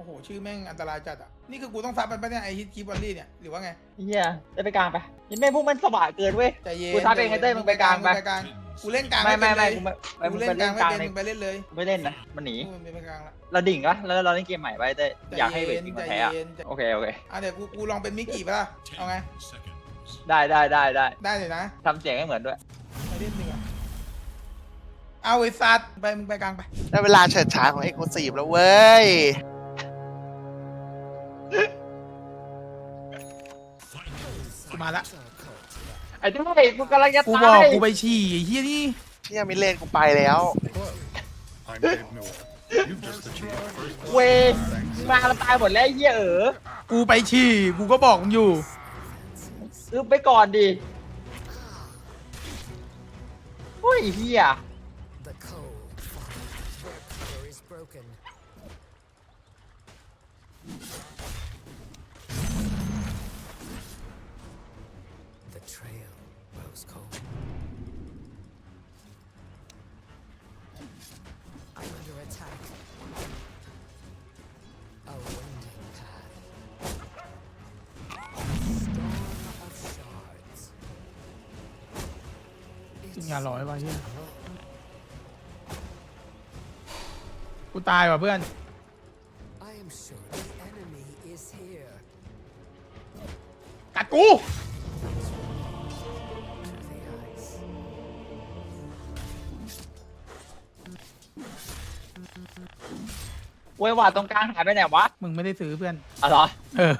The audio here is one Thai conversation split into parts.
โอ้โห ชื่อแม่งอันตรายจัดอะ นี่คือกูต้องซับมันปะเนี่ยไอฮิตคีบอลลี่เนี่ย หรือว่าไง เฮียจะไปกลางไปยันแม่พวกมันสว่างเกินเว้ย ใจเย็นกูซับเองไงเต้ยมึงไปกลางไปมึไป กลางกูเล่นกลางไม่ไม่เป็ไม่นกูเลยไม่ไม่กูมึงเล่ไปนกเล่ลางนไม่กลางเป็นในมึงไปเล่นเลยไม่เล่นนะมันหนีกูไม่ไปกลางละเราดิ่งวะแล้วเราเล่นเกมใหม่ไปเต้ยใจอยากให้เวเย็ทนจริงใจมันแพ้อะเย็นใจโอเคโอเคอะเดี๋ยวกูกูลองเป็นมิกกี้ปะล่ะเอาไงได้ได้ได้ได้ได้เลยนะทำเสียงให้เหมือนด้วยไปเล่นดีกว่าเอาไอ้ซัดไปมึงไปกลางไปได้เวลาเฉิดฉายของเอ็กซ์คลูซีฟแล้วเว้ย กูมาละไอ้เต้ยกูกำลังจะกูบตาอกยกูไปฉี่ไอ้เฮียนี่เที่ยมิเลนกูไปแล้ว I'm Dave Miller. You've just achieved first เวงมาแล้วตายหมดแล้วไอ้เฮียเออกูไปฉี่กูก็บอกมึงอยู่ ซื้อไปก่อนดิโอ้ยเฮีย กินยาร้อยป่ะเฮียกูตายว่ะเพื่อน I am sure the enemy is here. กัดกู To the ice. เว้ยว่าตรงกลางหายไปไหนวะมึงไม่ได้ซื้อเพื่อน อ๋อเหรอ เออ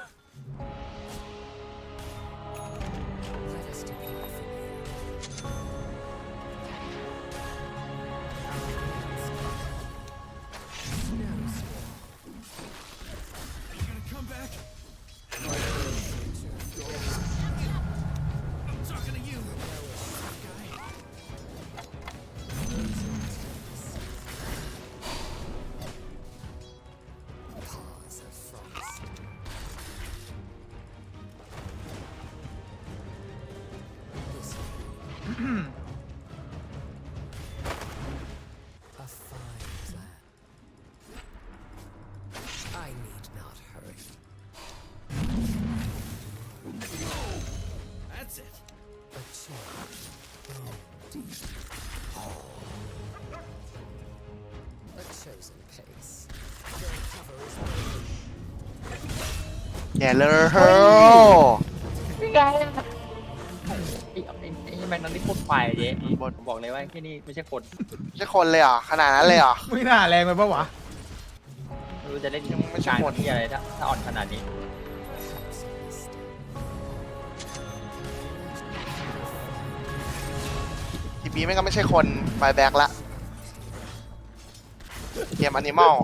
อย่าเลยเฮ้นี่ไงอะไอ้ไอ้ไอ้แมงนันนี่โคตรไฟเจ๊บนบอกเลยว่าที่นี่ไม่ใช่คนไม่ใช่คนเลยเหรอขนาดนั้นเลยเหรอไม่น่าแรงไปปะวะไม่รู้จะเล่นไม่ใช่กลางคน ที่อะไรถ้าถ้าอ่อนขนาดนี้ทีบีไม่งก็ไม่ใช่คนบายแบ็กละเกมอนิมอล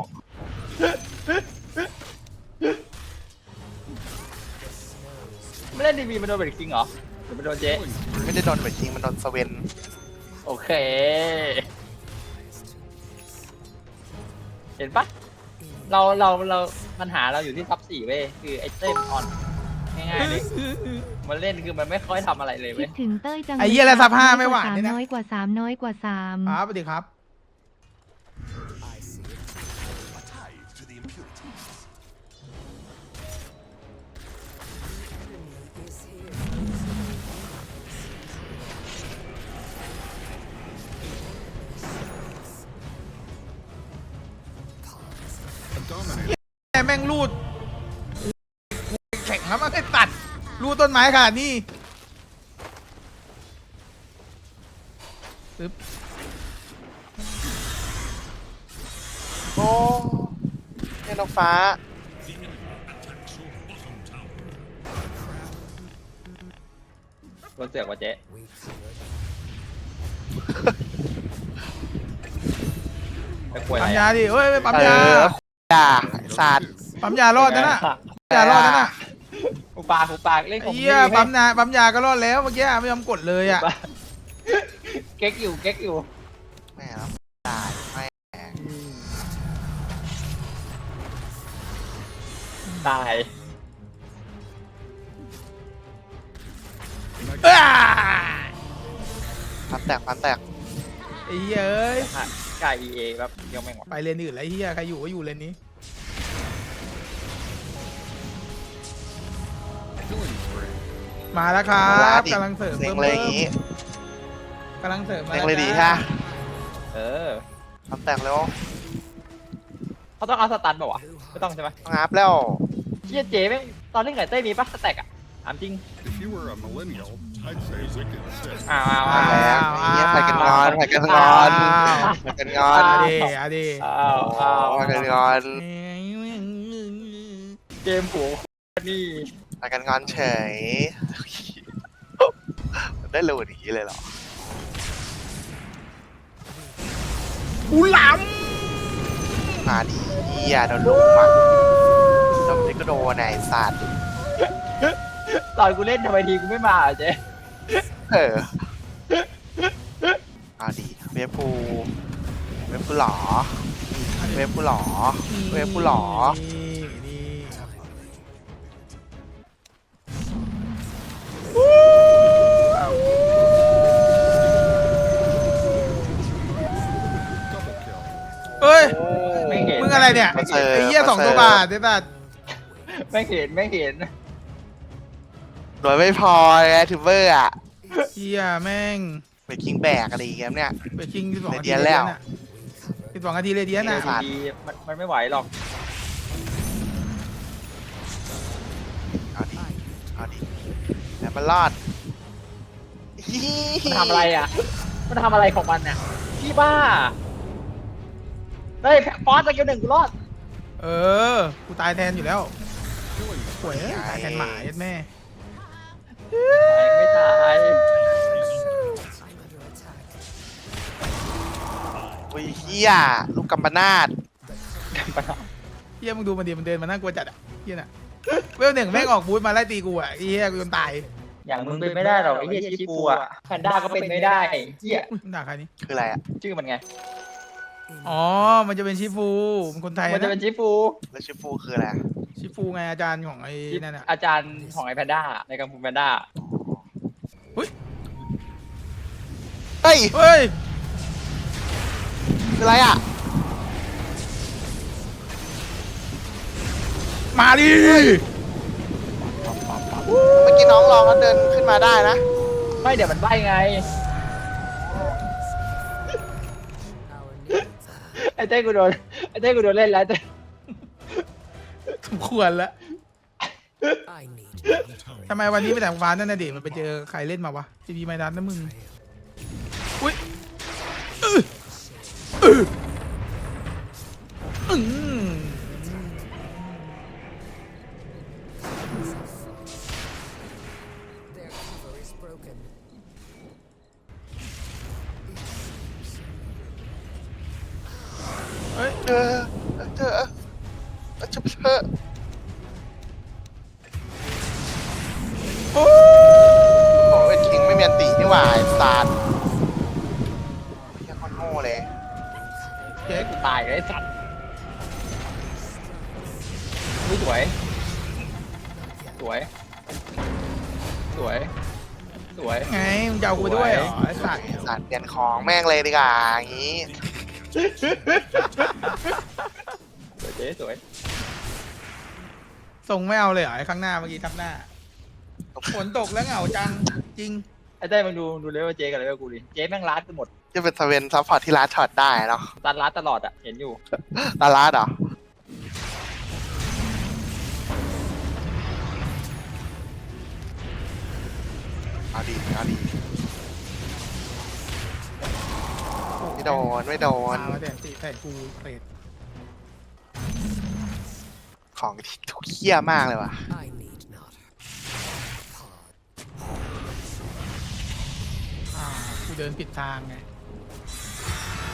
เล่นดีบีมันโดนเบรกจริงเหรอหรือมันโดนเจ๊ไม่ได้โดนเวทจริงมันโดนสเวนโอเค เห็นปะเราเราเราปัญหาเราอยู่ที่ซับสี่เว้ยคือไอ้เต้มนอ่อนง่ายๆเลยมันเล่นคือมันไม่ค่อยทำอะไรเลยคิเว้ดยถึงเต้ยจังไอ้เหี้ยแล้วซับห้าไม่หวานสามเนี่ยนะ น้อยกว่าสามน้อยกว่าสาม ครับสวัสดีครับ แม่แม่งรูดแข็งแล้วมันไม่ตัด รูดต้นไม้ขนาดนี้ปึ๊บโอ้เนี่ยน้องฟ้ารถเสือกว่าเจ๊ We covered จะกลัวอะไรปั๊มยาอะดิเฮ้ยปั๊มเอยา อด่าไอ้สัตว์ ปั๊มยารอดนะน่ะปั๊มยารอดนะน่ะหูปากหูปากเล่นขไอ้องเหี้ยดีปั๊มยาปั๊มยาก็รอดแล้วเมื่อกี้ไม่ยอมกดเลยอะเก๊กอยู่เก๊กอยู่แม่แล้วด่าไม่ตายอ้าพันแตกพันแตกไอ้เหี้ยเอ้ยกายเอแบบเดียวแม่งวะไปเลนอื่นไรเหี้ยใครอยู่ก็อยู่เลนนี้ มาแล้วครัมาบดิกำลังเสริมเซ็งพิ่มเลยอย่างงี้กำลังเสริมมาเซ็งแล้วเลยดีจ้าฮะเออทำแต่งแล้วเขาต้องเอาสตันเปล่าวะไม่ต้องใช่ไหมงับแล้วเฮียเจ๊แม่งตอนเล่นไก่เต้มีปะสแต็กอะถามจริง If you were a millennial, I'd say wicked sick. อ้าวอ้าวมาอ้าวแล้วนี่ผัดกันงอนผัดกันงอนอ้าวผัดกันงอนอาดีอาดีอ้าวอ้าวผัดกันงอนเกมผัวนี่ ผัดกันงอนเฉยมันได้รู้อย่างนี้เลยเหรอกูหลมาดีเฮียโดนลุมอะโดนนี่ก็โดนไอ้สัตว์ตอนกูเล่นทำไมทีกูไม่มาอะเจ๊เออเอาดีเวฟฟูเวฟฟูหล่อำเวฟฟูหล่อเวฟฟูหล่อ อะไรเนี่ยมาเสิร์ฟไอ้เหี้ยสองตัวบาทเดี๋ยวตัดไม่เห็นไม่เห็นโดยไม่พอไงทูเบอร์อะเหี้ยแม่งไปคิงแบกอะไรอย่างเงี้ยเนี่ย ไปคิงสิบสองนาทีเดียนแล้วสิบสองนาทีเลยเดียนน่ะสัตว์ดีมันมันไม่ไหวหรอกเอาดิเอาดิแล้วมันรอดมันทำอะไรอะ มันทำอะไรของมันน่ะพี่บ้า เฮ้ยฟอสสกิลหนึ่งกูรอดเออ กูตายแทนอยู่แล้ว Killing ป่วยเอ้ยตายแทนหมาเย็ดแม่ ไม่ตาย I'm under attack. อุ้ยเฮียลูกกำปนาดเฮียมึงดูมันดีมันเดินมาน่ากลัวจัดอะเฮียน่ะ เวลหนึ่งแม่งออกบูธมาไล่ตีกูอะไอ้เฮียกูจนตายอย่างมึงเป็นไม่ได้หรอกไอ้เหี้ยชิปูอะแพนด้าก็เป็นไม่ได้เหี้ยอุ๊ยมึงด่าใครนี่คืออะไรอะ ชื่อมันไง อ๋อ มันจะเป็นชิฟูมันคนไทยมันจะเป็นนะชิปูแล้วชื่อฟูคืออะไรชิฟูไงอาจารย์ของไอ้นั่นอะอาจารย์ของไอ้แพนด้าในกัมพูแพนด้าเฮ้ยเฮ้ยคืออะไรอะมาดิเมื่อกี้น้องลองแล้วเดินขึ้นมาได้นะไม่เดี๋ยวมันใบไง ไอ้เต้กูโดนไอ้เต้กูโดนเล่นแล้วเต้สมควรแล้ว I need ทำไมวันนี้ไปแต่งฟ้านั่นน่ะดิมันไปเจอใครเล่นมาวะจีพีไมดัสนะมึง อุ้ยอื้ออื้ออืม อันตีนี่หว่าไอ้สัตว์เฮียคนโง่เลยเจ๊กตายเลยไอ้สัตว์อุ๊ยสวย สวย สวย สวย ไงมึงจะเอากูไปด้วยเหรอไอ้สัตว์ไอ้สัตว์เปลี่ยนของแม่งเลยดีกว่าอย่างงี้สวยเจ๊สวย ส่งไม่เอาเลยเหรอไอ้ข้างหน้าเมื่อกี้ทับหน้าฝนตกแล้วเหงาจังจริง ไอ้เต้มึงดูดูเลเวลเจ๊กับเลเวลกูดิ เจ๊แม่งลัดกันหมดจะเป็นสเวนซัพพอร์ตที่ร้านช็อตได้เนาะตันลัดตลอดอะ เห็นอยู่ตาลาดเหรอเอาดีเอาดีไม่โดนไม่โดน มาแต่ตีแต่กูเปรตของที่ทุกเขี้ยมากเลยว่ะ I กูเดินผิดทางไง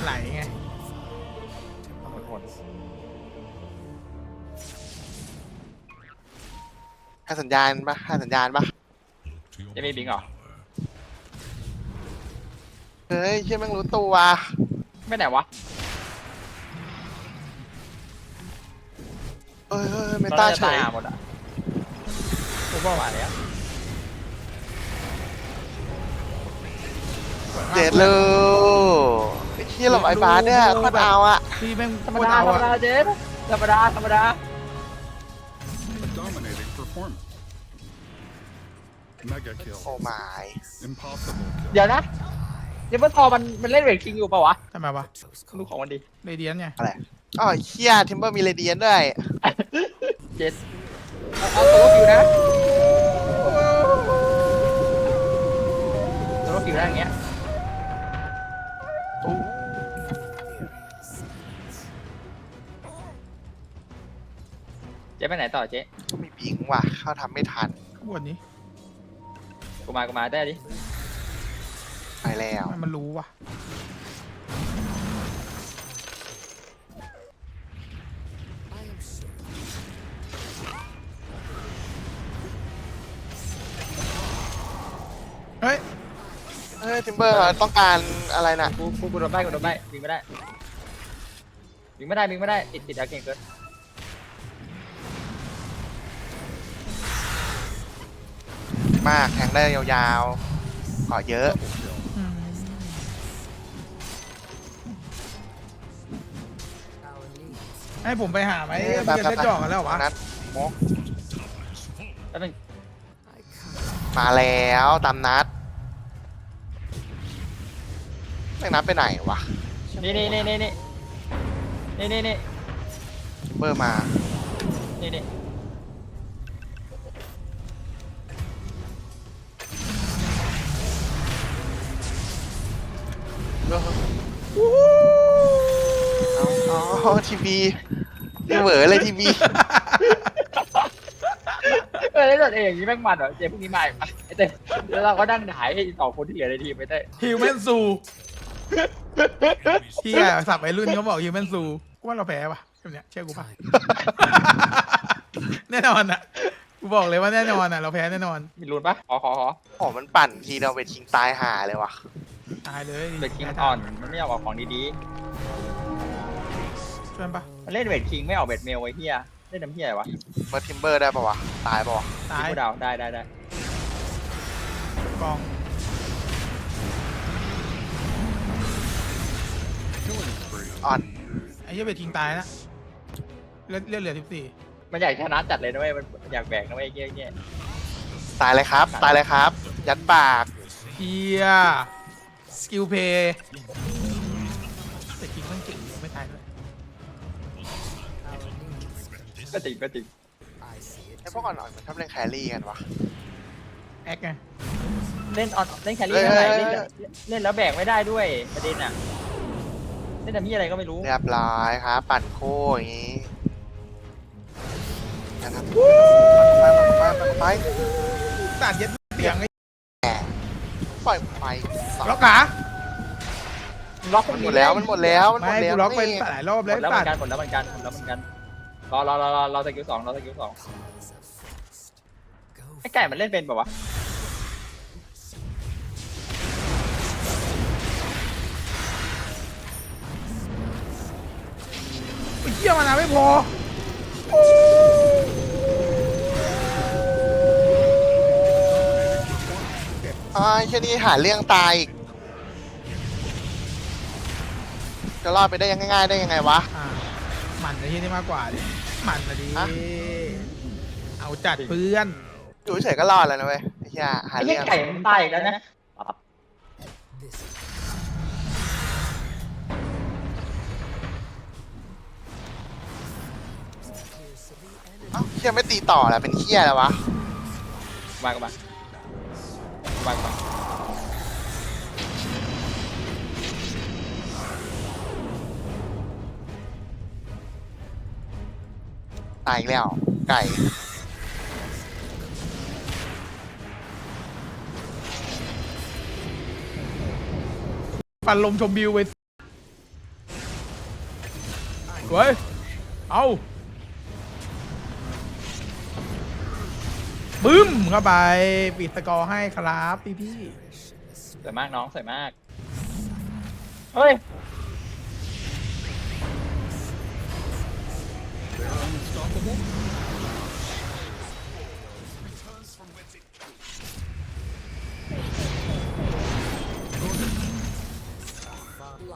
ไหลไงหมดหมดให้สัญญาณปะให้สัญญาณปะเจ๊มีบิงเหรอ เฮ้ยเชี่ยแม่งรู้ตัวไม่ไหนวะเอ้ยเอ้ยเมตอนตานั้นจะเฉตายยหาหมดอะกูบอกว่าแล้ว เด็ดเลยไอ้เชี่ยหลบไอ้บาสเนี่ยโคตรเอาอะพี่แม่งธรรโคมตรดาเอาธรรมดาอะเจ๊ธรรมดาธรรมดา A dominating performance. Mega kill. โอ้ไม่ Impossible kill. เดี๋ยวนะเดบเบิลทอมันมันเล่นเวทคิงอยู่เปล่าวะทำไมวะลูกของมันดีเรเดียนไงอะไรอ๋อเฮียทิมเบอร์มีเรเดียนด้วยเจ็ดเอาเอาตัวคิวนะตัวคิวได้อย่างเงี้ย จ๊ไปไหนต่อเจ๊มีบิงว่ะเข้าทำไม่ทันข้างบนนี้กูมากูมาได้ดิไปแล้วมันมันรู้ว่ะ I am sure. เฮ้ยเฮ้ยทิมเบอร์ต้องการอะไรน่ะกูกูกูโดนใบกูโดนใบวิ่งไม่ได้วิ่งไม่ได้วิ่งไม่ได้ติดติดเอาเก่งเกิน มาก แทงได้ยาวๆ ขอเยอะ ให้ผมไปหาไหมเบียร์ได้จอกันแล้ววะนัดมกแล้วมาแล้วตามนัดแมนัดไปไหนวะนี่นี่นี่นี่นี่นี่นี่เบอร์มา นี่นี่ อาเอาทีวีเหวอเลยทีวีเออแล้วตัวเองอย่างนี้แม่งมันเหรอเจ๊พวกนี้มาอีกปะไอ้เต้แล้วเราก็นั่งถ่ายให้สองคนที่เหลือในทีมไปเต้ฮิวแมนซูเฮียสับไอ้รุ่นเขาบอกฮิวแมนซูกูว่าเราแพ้ว่ะแบบเนี้ยเชื่อกูป่ะแน่นอนอะกูบอกเลยว่าแน่นอนอะ เราแพ้แน่นอนมีรูนปะขอขอขอโอ้มันปั่นทีเราเวทชิงตายห่าเลยว่ะ ตายเลยเวทคิงอ่อนมันไม่ยอมออกของดีช่วยปะๆมันเล่นเวทคิงไม่ออกเวทเมลไอ้เฮียเล่นน้ำเฮียอะไรวะเมื่อทิมเบอร์ได้ปะวะ ตายปะวะตายกูดาวได้ได้ได้กอง Killing spree. อ่อนไอ้เหี้ยเวททิ้งตายนะเลือดเลือดเหลือสิบสี่มันอยากชนะจัดเลยนะเว้ยมันอยากแบกนะเว้ยไอ้เงี้ยไอ้เงี้ยตายเลยครับ ตายเลยครับ ยัดปากเฮีย สกิลเพย์แต่จริงมันเก่งอยู่ไม่ตายด้วย Our needs. ก็จริงก็จริง I see it. ไอ้พวกอ่อนๆมันชอบเล่นแครี่กันวะ แอคไงเล่นออนเล่นแครี่เท่าไหร่เอ้เล่ยนแล้วเล่นแล้วแบกไม่ได้ด้วยประเด็นอะ เล่นน้ำเฮียอะไรก็ไม่รู้ เรียบร้อยครับ ปั่นโค้อย่างงี้นะครับไปไปไปไปตัดเย็ดเสียงไอ้ ปล่อยไปสองล็อกขาล็อกมันหมดแล้วมันหมดแล้วมันหมไม่ดแล้วกูล็อกไปนี่หลายรอบหมแล้วดแล้วเหตัมืดอนกันหมดแล้วเหมือนกันหมดแล้วเหมือนกันรอรอรอรอรอสกิลสองรอสกิลสอง Cause of frost. Go ไอ้ไก่มันเล่นเป็นเปล่าวะไอ้เหี้ยมันนะไม่พอ อ่าแค่นี้หาเรื่องตายอีกจะรอดไปได้ยังง่ายๆได้ยังไงวะ อ่าหมันไอ้เหี้ยนี่มากกว่าดิหมันนะดิฮะ เอาจัดเพื่อนอยู่เฉยๆก็รอดแล้วนะเว้ยไอ้เหี้ยหาไอ้เรื่เหี้อยงไก่มันตายอีกแล้วนะ this. เอ้าเหี้ยไม่ตีต่อแล้วเป็นเหี้ยแล้ววะมากันมา มากันมาตายอีกแล้ว ไก่ฟันลมชมวิวไปเว้ย เอา บึ้มเข้าไปปิดสกอร์ให้ครับพี่พี่สวยมากน้องสวยมาก เฮ้ย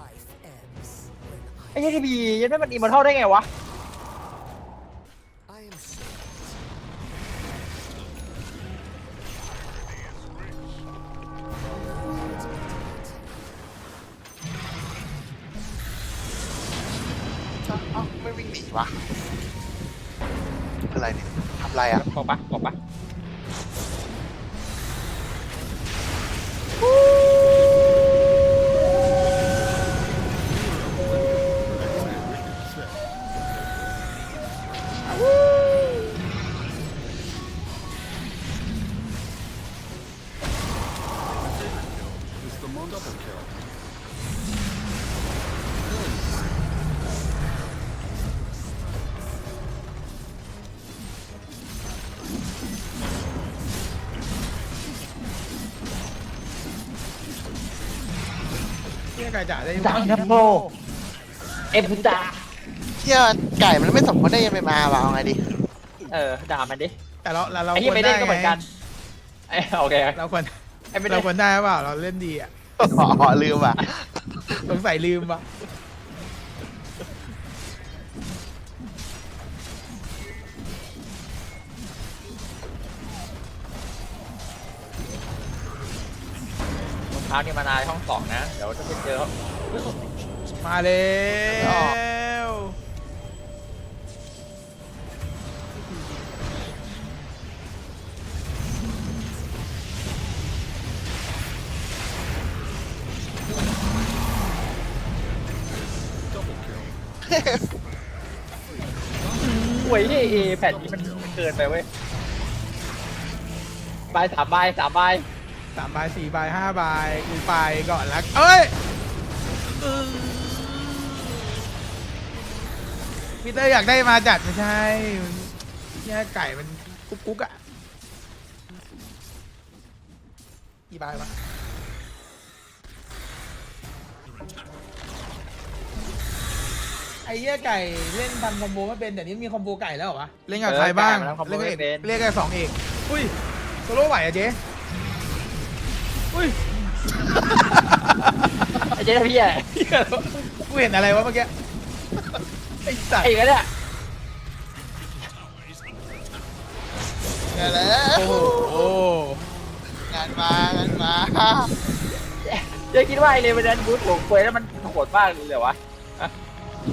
Life ebbs when ไอ้เหี้ยทีพียังได้มันอิมมอร์ทัลได้ไงวะ ไก่จ๋าได้ดังนะโบเอ็มพุตาเที่ยไก่มันไม่สมควรได้ยังไปมาว่ะเอาไงดีเออด่ามันดิแต่เราเราเราไอ้คที่วรไม่ได้เล่นก็เหมือนกันไอ้โอเคเราควรไอ้ไม่เราเล่นควรได้หรือเปล่าเราเล่นดีอะอ๋อลืมอะสงสัยลืมปะ เท้านี่มานายห้องสองนะ เดี๋ยวจะไปเจอ มาแล้วหวยที่เอแผ่นนี้มันมันเกินไปเว้ยใบสามใบสามใบ สามใบสี่ใบห้าใบกูไปก่อนละเอ้ยเออพีเตอร์อยากได้มาจัดไม่ใช่มันเนี่ยไก่มันกุ๊กกุ๊กอะกี่ใบวะไอ้เหี้ยไก่เล่นทำคอมโบไม่เป็นเดี๋ยวนี้มีคอมโบไก่แล้วเหรอวะเล่นกับใครบ้างเล่นกับเอกเล่นกับสองเอกอุ้ยโซโล่ไหวอะเจ๊อุ้ย ไอ้เจ๊พี่อะเหี้ยกูเห็นอะไรวะเมื่อกี้ ไอ้สัตว์ไอ้กันเนี่ยเดี๋ยวแล้โอ้วโหงานมางานมาเจ๊คิดว่าไอ้เลเวนแดนบูทของควยแล้วมันโหดมากเลยเหรอวะ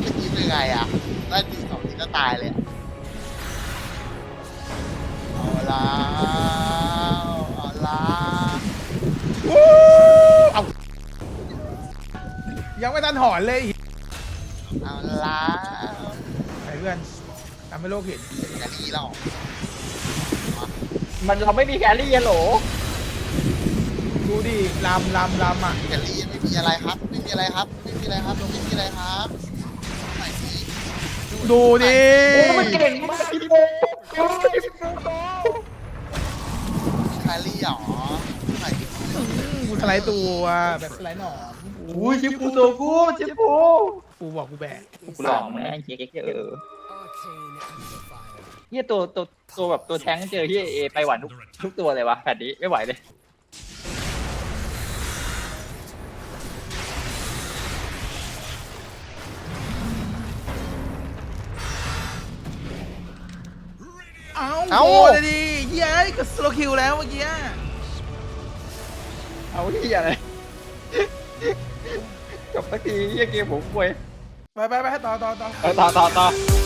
จะคิดยังไงอะได้ตีสองทีก็ตายเลยอะเอาละเอาละ วู้เอายังไม่ทันหอนเลยเอาละไอ้เพื่อนทำให้โลกเห็นจะดีแล้วมันเราไม่มีแครี่ฮัลโหลดูดิลำลำลำอะแกลี่ไม่มีอะไรครับ ไม่มีอะไรครับ ไม่มีอะไรครับไม่มีอะไรครับไหนสิดูดิโอ้มันเก่งมากพี่โบโอ้ยพี่โบแคลี่หรอไหนสิอืมกู สไลด์ตัวแบบสไลด์หนอนอุ้ยชิปูตัวกูชิปูกูบอกกูแบกกูลองแม่งเจ๊กเออ Arcane amplifier. เฮียตัวตัวตัวแบบตัวแท้งเจอที่เอไปหวานทุกทุกตัวเลยวะแผ่นนี้ไม่ไหวเลยเอ้าเอ้าโดนเลยดิเฮียไอ้ก็สโลคิวแล้วเมื่อกี้ เอาที่อะไรจบสักทีเฮียเกมผมควยไปไปไปต่อต่อต่อ เออต่อต่อต่อ